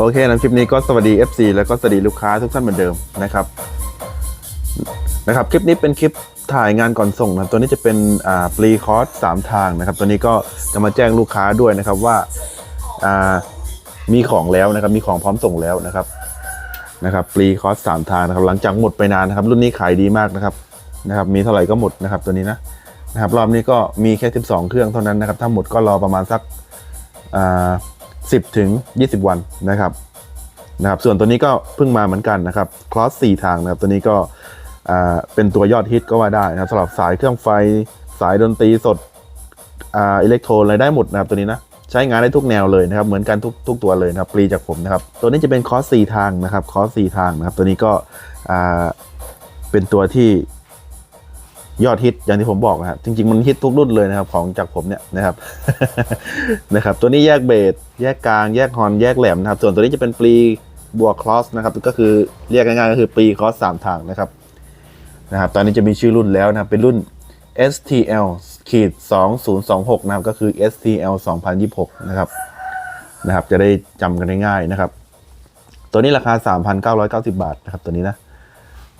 โอเคนะคลิปนี้ก็สวัสดี FC แล้วก็สวัสดีลูกค้าทุกท่านเหมือนเดิมนะครับนะครับ คลิปนี้เป็นคลิปถ่ายงานก่อนส่งนะตัวนี้จะเป็นอ่าปรีคอร์สสามทางนะครับ ตัวนี้ก็จะมาแจ้งลูกค้าด้วยนะครับว่าอ่ามีของแล้วนะครับ มีของพร้อมส่งแล้วนะครับนะครับปรีคอร์สสามทางนะครับ หลังจากหมดไปนานนะครับ รุ่นนี้ขายดีมากนะครับนะครับ มีเท่าไหร่ก็หมดนะครับ ตัวนี้นะนะครับ รอบนี้ก็มีแค่ 12 เครื่องเท่านั้นนะครับ ถ้าหมดก็รอประมาณสักอ่า 10ถึง20 วันนะครับนะครับส่วนตัวนี้ก็เพิ่งมาเหมือนกันนะครับคลอส4ทางนะครับตัวนี้ก็อ่าเป็นตัวยอดฮิตก็ว่าได้นะครับสำหรับสายเครื่องไฟสายดนตรีสดอ่าอิเล็กโทรนอะไรได้หมดนะครับตัวนี้นะใช้งานได้ทุกแนวเลยนะครับเหมือนกันทุกทุกตัวเลยนะครับปรีจากผมนะครับตัวนี้จะเป็นคอร์ส4ทางนะครับคอร์ส4ทางนะครับตัวนี้ก็อ่าเป็นตัวที่ ยอดฮิตอย่างที่ผมบอกนะครับจริงๆมันฮิตทุกรุ่นเลยนะครับของจากผมเนี่ยนะครับนะครับ ตัวนี้แยกเบสแยกกลางแยกฮอนแยกแหลมนะครับ ส่วนตัวนี้จะเป็นปรีบวกคลอสนะครับก็คือเรียกง่ายๆก็คือปรีคลอสสามทางนะครับนะครับตอนนี้จะมีชื่อรุ่นแล้วนะครับเป็นรุ่น STL ขีด2026นะครับก็คือ STL 2026นะครับนะครับ จะได้จำกันง่ายๆนะครับ ตัวนี้ราคา 3,990 บาทนะครับตัวนี้นะ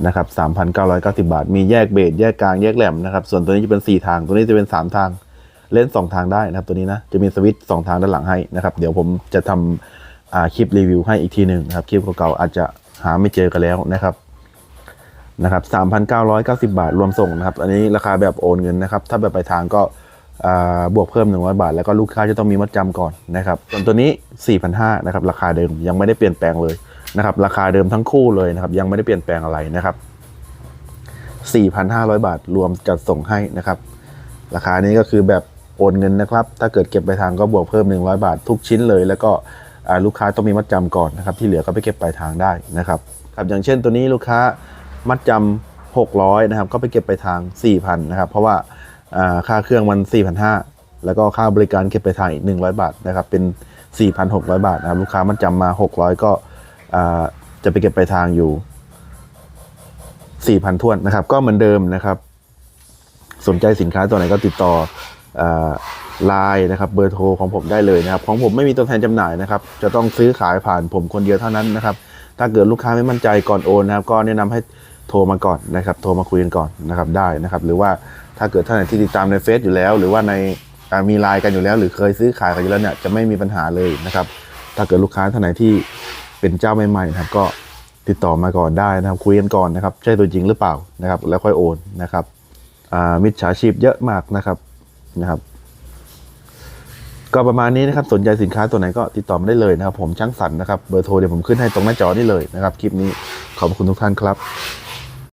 นะครับ3,990 บาท มีแยกเบสแยกกลางแยกแหลมนะครับ ส่วนตัวนี้จะเป็น 4 ทาง ตัวนี้จะเป็น 3 ทาง เล่น 2 ทางได้นะครับ ตัวนี้นะ จะมีสวิตช์2ทางด้านหลังให้นะครับ เดี๋ยวผมจะทำคลิปรีวิวให้อีกทีหนึ่งนะครับ คลิปเก่าๆอาจจะหาไม่เจอกันแล้วนะครับ นะครับ 3,990 บาทรวมส่งนะครับ อันนี้ราคาแบบโอนเงินนะครับ ถ้าแบบไปทางก็บวกเพิ่ม 100 บาท แล้วก็ลูกค้าจะต้องมีมัดจำก่อนนะครับ ส่วนตัวนี้4,500นะครับ ราคาเดิมยังไม่ได้เปลี่ยนแปลงเลย นะครับราคาเดิมทั้งคู่เลยนะครับ ยังไม่ได้เปลี่ยนแปลงอะไรนะครับ 4,500 บาทรวมจัดส่งให้นะครับ ราคานี้ก็คือแบบโอนเงินนะครับ ถ้าเกิดเก็บไปลายทางก็บวกเพิ่ม 100 บาททุกชิ้นเลย แล้วก็ลูกค้าต้องมีมัดจำก่อนนะครับ ที่เหลือก็ไปเก็บปลายทางได้นะครับครับอย่างเช่นตัวนี้ลูกค้ามัดจำ600นะครับ ก็ไปเก็บไปลายทาง 4,000นะครับ เพราะว่าค่าเครื่องมัน4,500แล้วก็ค่าบริการเก็บไปลายทางอีก100 บาทนะครับ เป็น 4,600 บาทนะครับ ลูกค้ามัดจำมา 600 ก็ จะไปเก็บปลายทางอยู่ 4,000ท้วนนะครับ ก็เหมือนเดิมนะครับ สนใจสินค้าตัวไหนก็ติดต่อไลน์นะครับเบอร์โทรของผมได้เลยนะครับ ของผมไม่มีตัวแทนจำหน่ายนะครับ จะต้องซื้อขายผ่านผมคนเดียวเท่านั้นนะครับ ถ้าเกิดลูกค้าไม่มั่นใจก่อนโอนนะครับ ก็แนะนำให้โทรมาก่อนนะครับ โทรมาคุยกันก่อนนะครับได้นะครับ หรือว่าถ้าเกิดท่านไหนที่ติดตามในเฟซอยู่แล้ว หรือว่าในามีไลน์กันอยู่แล้ว หรือเคยซื้อขายกันอยู่แล้วเนี่ยจะไม่มีปัญหาเลยนะครับ ถ้าเกิดลูกค้าท่านไหนที่ เป็นเจ้าใหม่ๆนะครับก็ติดต่อมาก่อนได้นะครับคุยกันก่อนนะครับ ใช่ตัวจริงหรือเปล่านะครับ แล้วค่อยโอนนะครับมิจฉาชีพเยอะมากนะครับนะครับ ก็ประมาณนี้นะครับสนใจสินค้าตัวไหนก็ติดต่อมาได้เลยนะครับ ผมช่างสันนะครับเบอร์โทรเดี๋ยวผมขึ้นให้ตรงหน้าจอนี่เลยนะครับ คลิปนี้ขอบคุณทุกท่านครับ